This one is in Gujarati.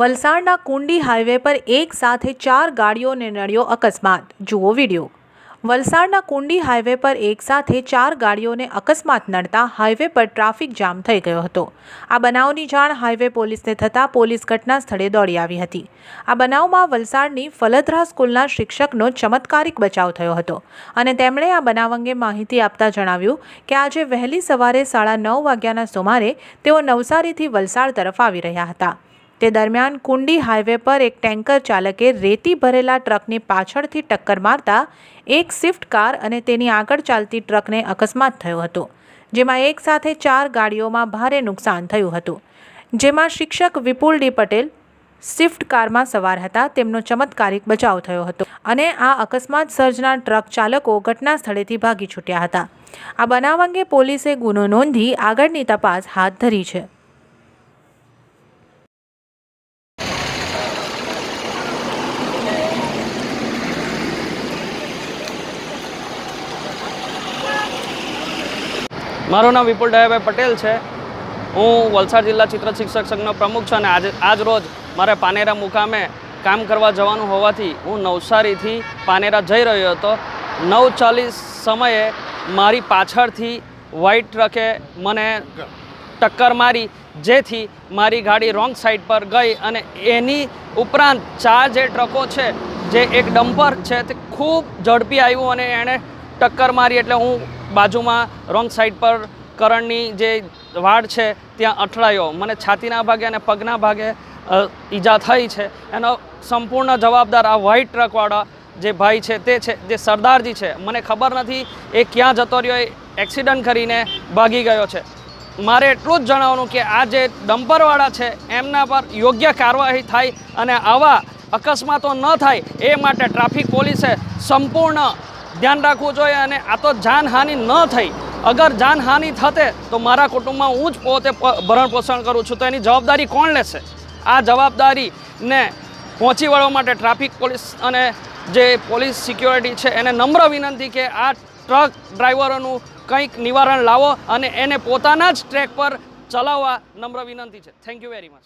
વલસાડના કુંડી હાઈવે પર એક સાથે ચાર ગાડીઓને નડ્યો અકસ્માત. જુઓ વીડિયો. વલસાડના કુંડી હાઈવે પર એક સાથે ચાર ગાડીઓને અકસ્માત નડતા હાઈવે પર ટ્રાફિક જામ થઈ ગયો હતો. આ બનાવની જાણ હાઈવે પોલીસને થતાં પોલીસ ઘટના સ્થળે દોડી આવી હતી. આ બનાવમાં વલસાડની ફલદરા સ્કૂલના શિક્ષકનો ચમત્કારિક બચાવ થયો હતો અને તેમણે આ બનાવ અંગે માહિતી આપતા જણાવ્યું કે આજે વહેલી સવારે સાડા નવ વાગ્યાના સુમારે તેઓ નવસારીથી વલસાડ તરફ આવી રહ્યા હતા. તે દરમિયાન કુંડી હાઈવે પર એક ટેન્કર ચાલકે રેતી ભરેલા ટ્રકની પાછળથી ટક્કર મારતા એક સ્વિફ્ટ કાર અને તેની આગળ ચાલતી ટ્રકને અકસ્માત થયો હતો, જેમાં એક સાથે ચાર ગાડીઓમાં ભારે નુકસાન થયું હતું. જેમાં શિક્ષક વિપુલ ડી પટેલ સ્વિફ્ટ કારમાં સવાર હતા, તેમનો ચમત્કારિક બચાવ થયો હતો અને આ અકસ્માત સર્જનાર ટ્રક ચાલકો ઘટના સ્થળેથી ભાગી છૂટ્યા હતા. આ બનાવ અંગે પોલીસે ગુનો નોંધી આગળની તપાસ હાથ ધરી છે. મારું નામ વિપુલ દયાભાઈ પટેલ છે. હું વલસાડ જિલ્લા ચિત્ર શિક્ષક સંઘનો પ્રમુખ છું અને આજે, આજ રોજ મારે પાનેરા મુકામે કામ કરવા જવાનું હોવાથી હું નવસારીથી પાનેરા જઈ રહ્યો હતો. નવ ચાલીસ સમયે મારી પાછળથી વ્હાઇટ ટ્રકે મને ટક્કર મારી, જેથી મારી ગાડી રોંગ સાઈડ પર ગઈ અને એની ઉપરાંત ચાર જે ટ્રકો છે, જે એક ડમ્પર છે, તે ખૂબ ઝડપી આવ્યું અને એણે ટક્કર મારી એટલે હું બાજુમાં રોંગ સાઈડ પર કરણની જે વાડ છે, ત્યાં અથડાયો. મને છાતીના ભાગે અને પગના ભાગે ઈજા થઈ છે. એનો સંપૂર્ણ જવાબદાર આ વ્હાઇટ ટ્રકવાળા જે ભાઈ છે તે છે, જે સરદારજી છે. મને ખબર નથી એ ક્યાં જતો રહ્યો, એ એક્સિડન્ટ કરીને ભાગી ગયો છે. મારે એટલું જ જણાવવાનું કે આ જે ડમ્પરવાળા છે, એમના પર યોગ્ય કાર્યવાહી થાય અને આવા અકસ્માતો ન થાય, એ માટે ટ્રાફિક પોલીસે સંપૂર્ણ ધ્યાન રાખવું જોઈએ અને આ તો જાનહાનિ ન થઈ. અગર જાનહાનિ થતે તો મારા કુટુંબમાં હું જ પોતે ભરણ પોષણ કરું છું. તો એની જવાબદારી કોણ લેશે? આ જવાબદારીને પહોંચી વળવા માટે ટ્રાફિક પોલીસ અને જે પોલીસ સિક્યોરિટી છે, એને નમ્ર વિનંતી કે આ ટ્રક ડ્રાઈવરોનું કંઈક નિવારણ લાવો અને એને પોતાના જ ટ્રેક પર ચલાવવા નમ્ર વિનંતી છે. Thank you very much